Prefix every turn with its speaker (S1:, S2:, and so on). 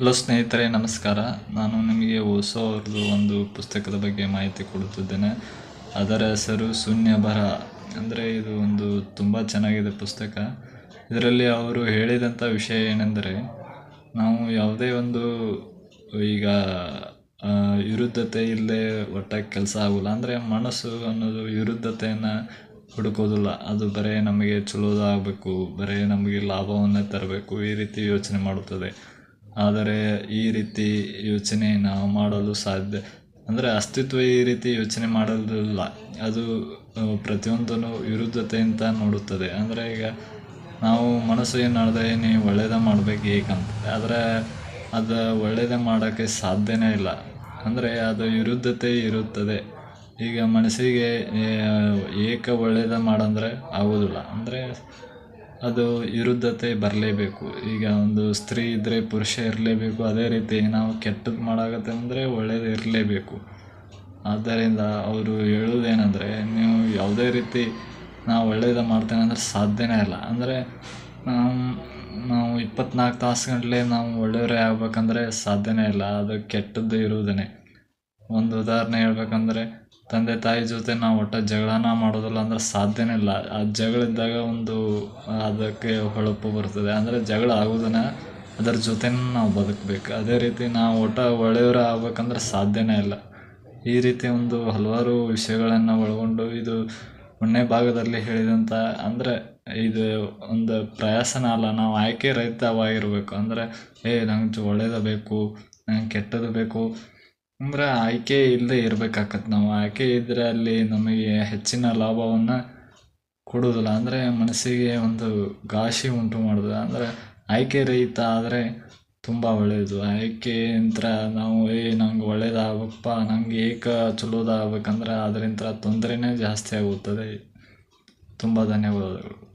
S1: Hello ಸ್ನೇಹಿತರೆ, ನಮಸ್ಕಾರ. ನಾನು ನಿಮಗೆ ಹೊಸ ಅವ್ರದ್ದು ಒಂದು ಪುಸ್ತಕದ ಬಗ್ಗೆ ಮಾಹಿತಿ ಕೊಡುತ್ತಿದ್ದೇನೆ. ಅದರ ಹೆಸರು ಶೂನ್ಯ ಬರ. ಅಂದರೆ ಇದು ಒಂದು ತುಂಬ ಚೆನ್ನಾಗಿದೆ ಪುಸ್ತಕ. ಇದರಲ್ಲಿ ಅವರು ಹೇಳಿದಂಥ ವಿಷಯ ಏನೆಂದರೆ, ನಾವು ಯಾವುದೇ ಒಂದು ಈಗ ವಿರುದ್ಧತೆ ಇಲ್ಲದೆ ಒಟ್ಟಾಗಿ ಕೆಲಸ ಆಗೋಲ್ಲ. ಅಂದರೆ ಮನಸ್ಸು ಅನ್ನೋದು ವಿರುದ್ಧತೆಯನ್ನು ಹುಡುಕೋದಿಲ್ಲ. ಅದು ಬರೀ ನಮಗೆ ಚಲೋದಾಗಬೇಕು, ಬರೀ ನಮಗೆ ಲಾಭವನ್ನು ತರಬೇಕು, ಈ ರೀತಿ ಯೋಚನೆ ಮಾಡುತ್ತದೆ. ಆದರೆ ಈ ರೀತಿ ಯೋಚನೆ ನಾವು ಮಾಡಲು ಸಾಧ್ಯ. ಅಂದರೆ ಅಸ್ತಿತ್ವ ಈ ರೀತಿ ಯೋಚನೆ ಮಾಡಲಿಲ್ಲ. ಅದು ಪ್ರತಿಯೊಂದನ್ನು ವಿರುದ್ಧತೆಯಿಂದ ನೋಡುತ್ತದೆ. ಅಂದರೆ ಈಗ ನಾವು ಮನಸ್ಸು ಏನು ಮಾಡಿದ್ರೆ ನೀವು ಮಾಡಬೇಕು ಏಕಂತ. ಆದರೆ ಅದು ಒಳ್ಳೆಯದ ಮಾಡೋಕ್ಕೆ ಸಾಧ್ಯನೇ ಇಲ್ಲ. ಅಂದರೆ ಅದು ವಿರುದ್ಧತೆ ಇರುತ್ತದೆ. ಈಗ ಮನಸ್ಸಿಗೆ ಏಕ ಒಳ್ಳೆಯದ ಮಾಡಂದರೆ ಆಗೋದಿಲ್ಲ. ಅಂದರೆ ಅದು ವಿರುದ್ಧತೆ ಬರಲೇಬೇಕು. ಈಗ ಒಂದು ಸ್ತ್ರೀ ಇದ್ದರೆ ಪುರುಷ ಇರಲೇಬೇಕು. ಅದೇ ರೀತಿ ನಾವು ಕೆಟ್ಟದ್ದು ಮಾಡಾಗತ್ತೆ ಅಂದರೆ ಒಳ್ಳೇದು ಇರಲೇಬೇಕು. ಆದ್ದರಿಂದ ಅವರು ಹೇಳುವುದೇನೆಂದರೆ, ನೀವು ಯಾವುದೇ ರೀತಿ ನಾವು ಒಳ್ಳೇದು ಮಾಡ್ತೇನೆ ಅಂದರೆ ಸಾಧ್ಯನೇ ಇಲ್ಲ. ಅಂದರೆ ನಾವು ಇಪ್ಪತ್ನಾಲ್ಕು ತಾಸು ಗಂಟಲೆ ನಾವು ಒಳ್ಳೆಯವರೇ ಆಗ್ಬೇಕಂದ್ರೆ ಸಾಧ್ಯನೇ ಇಲ್ಲ. ಅದು ಕೆಟ್ಟದ್ದು ಇರುವುದೇ ಒಂದು ಉದಾಹರಣೆ ಹೇಳ್ಬೇಕಂದ್ರೆ ತಂದೆ ತಾಯಿ ಜೊತೆ ನಾವು ಒಟ್ಟು ಜಗಳನ ಮಾಡೋದಿಲ್ಲ ಅಂದ್ರೆ ಸಾಧ್ಯನೇ ಇಲ್ಲ. ಆ ಜಗಳ ಇದ್ದಾಗ ಒಂದು ಅದಕ್ಕೆ ಹೊಳಪು ಬರ್ತದೆ. ಅಂದರೆ ಜಗಳ ಆಗೋದನ್ನ ಅದರ ಜೊತೆ ನಾವು ಬದುಕಬೇಕು. ಅದೇ ರೀತಿ ನಾವು ಒಟ್ಟು ಒಳ್ಳೆಯವ್ರು ಆಗ್ಬೇಕಂದ್ರೆ ಸಾಧ್ಯನೇ ಇಲ್ಲ. ಈ ರೀತಿ ಒಂದು ಹಲವಾರು ವಿಷಯಗಳನ್ನು ಒಳಗೊಂಡು ಇದು ಒಂದನೇ ಭಾಗದಲ್ಲಿ ಹೇಳಿದಂಥ ಅಂದರೆ ಇದು ಒಂದು ಪ್ರಯಾಸನ ಅಲ್ಲ. ನಾವು ಆಯ್ಕೆ ರಹಿತವಾಗಿರಬೇಕು ಅಂದರೆ, ಏ, ನಂಗೆ ಒಳ್ಳೇದು ಬೇಕು, ನಂಗೆ ಕೆಟ್ಟದ್ದು ಬೇಕು ಅಂದರೆ ಆಯ್ಕೆ ಇಲ್ಲದೆ ಇರಬೇಕಾಗತ್ತೆ ನಾವು. ಆಯ್ಕೆ ಇದ್ದರೆ ಅಲ್ಲಿ ನಮಗೆ ಹೆಚ್ಚಿನ ಲಾಭವನ್ನು ಕೊಡುವುದಿಲ್ಲ ಅಂದರೆ ಮನಸ್ಸಿಗೆ ಒಂದು ಘಾಸಿ ಉಂಟು ಮಾಡೋದು. ಅಂದರೆ ಆಯ್ಕೆ ರಹಿತ ಆದರೆ ತುಂಬ ಒಳ್ಳೆಯದು ಆಯ್ಕೆ ಅಂತ ನಾವು, ಏ, ನಂಗೆ ಒಳ್ಳೇದಾಗಬೇಕಪ್ಪ ನಂಗೆ ಏಕ ಚಲೋದಾಗಬೇಕಂದ್ರೆ ಅದರಿಂದ ತೊಂದರೆನೇ ಜಾಸ್ತಿ ಆಗುತ್ತದೆ. ತುಂಬ ಧನ್ಯವಾದಗಳು.